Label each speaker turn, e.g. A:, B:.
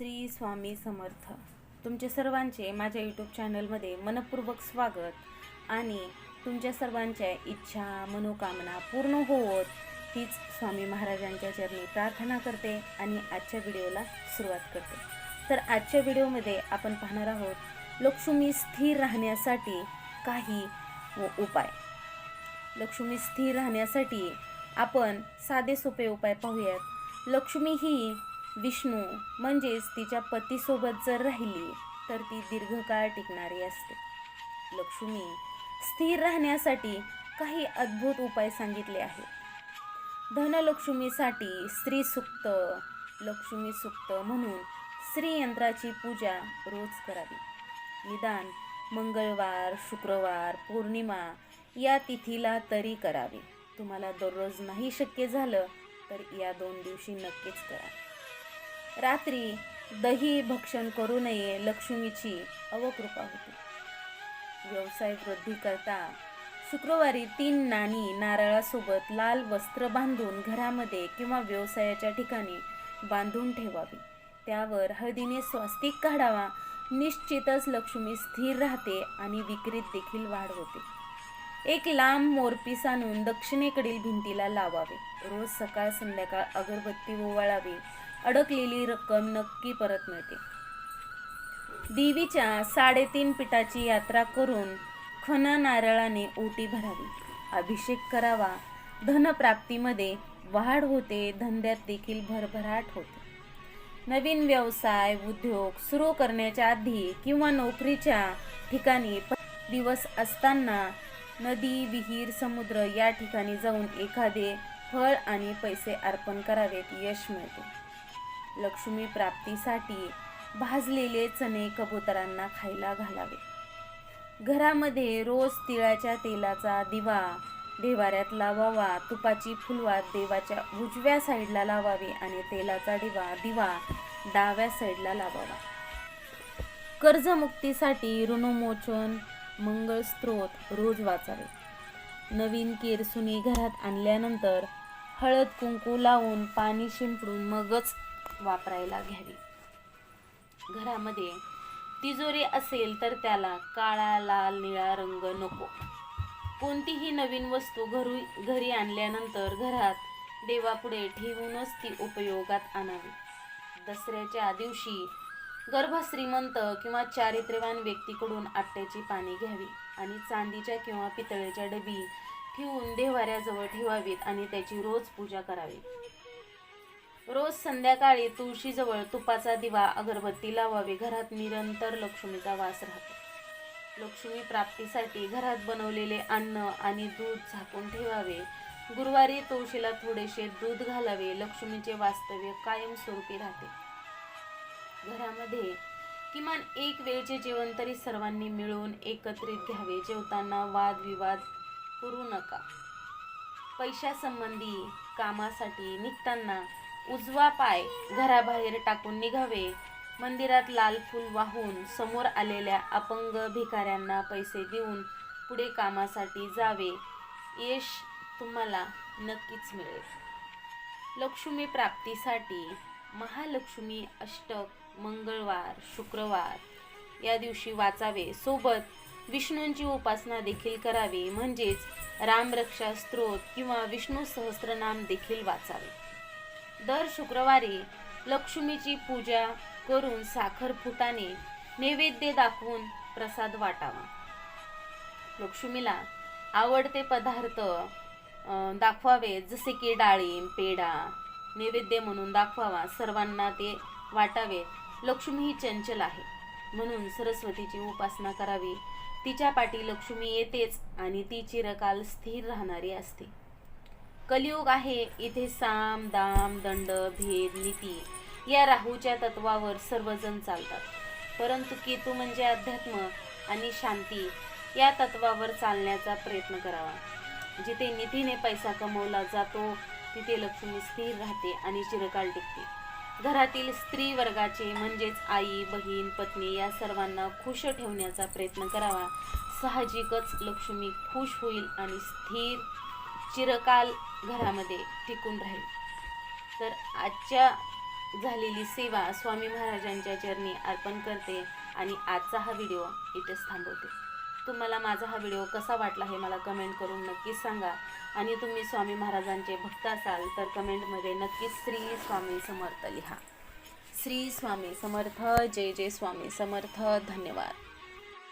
A: श्री स्वामी समर्थ. तुमचे सर्वांचे माझ्या यूट्यूब चॅनलमध्ये मनपूर्वक स्वागत आणि तुमच्या सर्वांच्या इच्छा मनोकामना पूर्ण होवत हीच स्वामी महाराजांच्या चरणी प्रार्थना करते आणि आजच्या व्हिडिओला सुरुवात करते. तर आजच्या व्हिडिओमध्ये आपण पाहणार आहोत लक्ष्मी स्थिर राहण्यासाठी काही उपाय. लक्ष्मी स्थिर राहण्यासाठी आपण साधे सोपे उपाय पाहूयात. लक्ष्मी ही विष्णू म्हणजेच तिच्या पतीसोबत जर राहिली तर ती दीर्घकाळ टिकणारी असते. लक्ष्मी स्थिर राहण्यासाठी काही अद्भुत उपाय सांगितले आहेत. धनलक्ष्मीसाठी स्त्री सुक्त लक्ष्मी सुक्त म्हणून स्त्रीयंत्राची पूजा रोज करावी. निदान मंगळवार शुक्रवार पौर्णिमा या तिथीला तरी करावे. तुम्हाला दररोज नाही शक्य झालं तर या दोन दिवशी नक्कीच करा. रात्री दही भक्षण करू नये लक्ष्मीची अवकृपा होती. व्यवसाय वृद्धी करता शुक्रवारी तीन नाणी नारळासोबत लाल वस्त्र बांधून घरामध्ये किंवा व्यवसायाच्या ठिकाणी बांधून ठेवावी. त्यावर हळदीने स्वास्तिक काढावा. निश्चितच लक्ष्मी स्थिर राहते आणि विक्रीत देखील वाढ होते. एक लांब मोरपीस आणून दक्षिणेकडील भिंतीला लावावे. रोज सकाळ संध्याकाळ अगरबत्ती ओवाळावी. अडकलेली रक्कम नक्की परत मिळते. देवीच्या साडेतीन पिठाची यात्रा करून खना नारळाने ओटी भरावी. अभिषेक करावा. धनप्राप्तीमध्ये वाढ होते धंद्यात देखील भरभराट होते. नवीन व्यवसाय उद्योग सुरू करण्याच्या आधी किंवा नोकरीच्या ठिकाणी दिवस असताना नदी विहीर समुद्र या ठिकाणी जाऊन एखादे फळ आणि पैसे अर्पण करावेत यश मिळते. लक्ष्मी प्राप्तीसाठी भाजलेले चणे कबुतरांना खायला घालावे. घरामध्ये रोज तिळाच्या तेलाचा दिवा देवाऱ्यात लावावा तुपाची फुलवात देवाच्या उजव्या साईडला लावावी आणि तेलाचा दिवा दिवा डाव्या साईडला लावावा. कर्जमुक्तीसाठी ऋणमोचन मंगळस्त्रोत रोज वाचावे. नवीन केरसुनी घरात आणल्यानंतर हळद कुंकू लावून पाणी शिंपडून मगच वापरायला घ्यावी. घरामध्ये तिजोरी असेल तर त्याला काळा लाल निळा रंग नको. कोणतीही नवीन वस्तू घरू घरी आणल्यानंतर घरात देवापुढे ठेवूनच ती उपयोगात आणावी. दसऱ्याच्या दिवशी गर्भश्रीमंत किंवा चारित्र्यवान व्यक्तीकडून आट्याची पाने घ्यावी आणि चांदीच्या किंवा पितळेच्या डबी ठेवून देवाऱ्याजवळ ठेवावीत आणि त्याची रोज पूजा करावी. रोज संध्याकाळी तुळशीजवळ तुपाचा दिवा अगरबत्ती लावावी. घरात निरंतर लक्ष्मीचा वास राहतो. लक्ष्मी प्राप्तीसाठी घरात बनवलेले अन्न आणि दूध झाकून ठेवावे. गुरुवारी तुळशीला थोडेसे दूध घालावे. लक्ष्मीचे वास्तव्य कायमस्वरूपी राहते. घरामध्ये किमान एक वेळचे जेवण तरी सर्वांनी मिळून एकत्रित घ्यावे. जेवताना वादविवाद करू नका. पैशासंबंधी कामासाठी निघताना उजवा पाय घराबाहेर टाकून निघावे. मंदिरात लाल फूल वाहून समोर आलेल्या अपंग भिकाऱ्यांना पैसे देऊन पुढे कामासाठी जावे. यश तुम्हाला नक्कीच मिळेल. लक्ष्मी प्राप्तीसाठी महालक्ष्मी अष्टक मंगळवार शुक्रवार. या दिवशी वाचावे. सोबत विष्णूंची उपासना देखील करावी. म्हणजेच रामरक्षा स्त्रोत किंवा विष्णू सहस्रनाम देखील वाचावे. दर शुक्रवारी लक्ष्मीची पूजा करून साखर फुटाने नैवेद्य दाखवून प्रसाद वाटावा. लक्ष्मीला आवडते पदार्थ दाखवावे जसे की डाळिंब पेढा नैवेद्य म्हणून दाखवावा सर्वांना ते वाटावे. लक्ष्मी ही चंचल आहे. म्हणून सरस्वतीची उपासना करावी. तिच्या पाठी लक्ष्मी येतेच आणि ती चिरकाल स्थिर राहणारी असते. कलियुग आहे. इथे साम दाम दंड भेद नीती या राहूच्या तत्वावर सर्वजण चालतात. परंतु केतू म्हणजे अध्यात्म आणि शांती या तत्वावर चालण्याचा प्रयत्न करावा. जिथे निधीने पैसा कमवला जातो तिथे लक्ष्मी स्थिर राहते आणि चिरकाल टिकते. घरातील स्त्री वर्गाचे म्हणजेच आई बहीण पत्नी या सर्वांना खुश ठेवण्याचा प्रयत्न करावा. साहजिकच लक्ष्मी खुश होईल आणि स्थिर चिरकाल घरामध्ये टिकून राहील. तर आजच्या झालेली सेवा स्वामी महाराजांच्या चरणी अर्पण करते आणि आजचा हा व्हिडिओ इथेच थांबवते. तुम्हाला माझा हा व्हिडिओ कसा वाटला हे मला कमेंट करून नक्कीच सांगा. आणि तुम्ही स्वामी महाराजांचे भक्त असाल तर कमेंटमध्ये नक्कीच श्री स्वामी समर्थ लिहा. श्री स्वामी समर्थ जय जय स्वामी समर्थ धन्यवाद.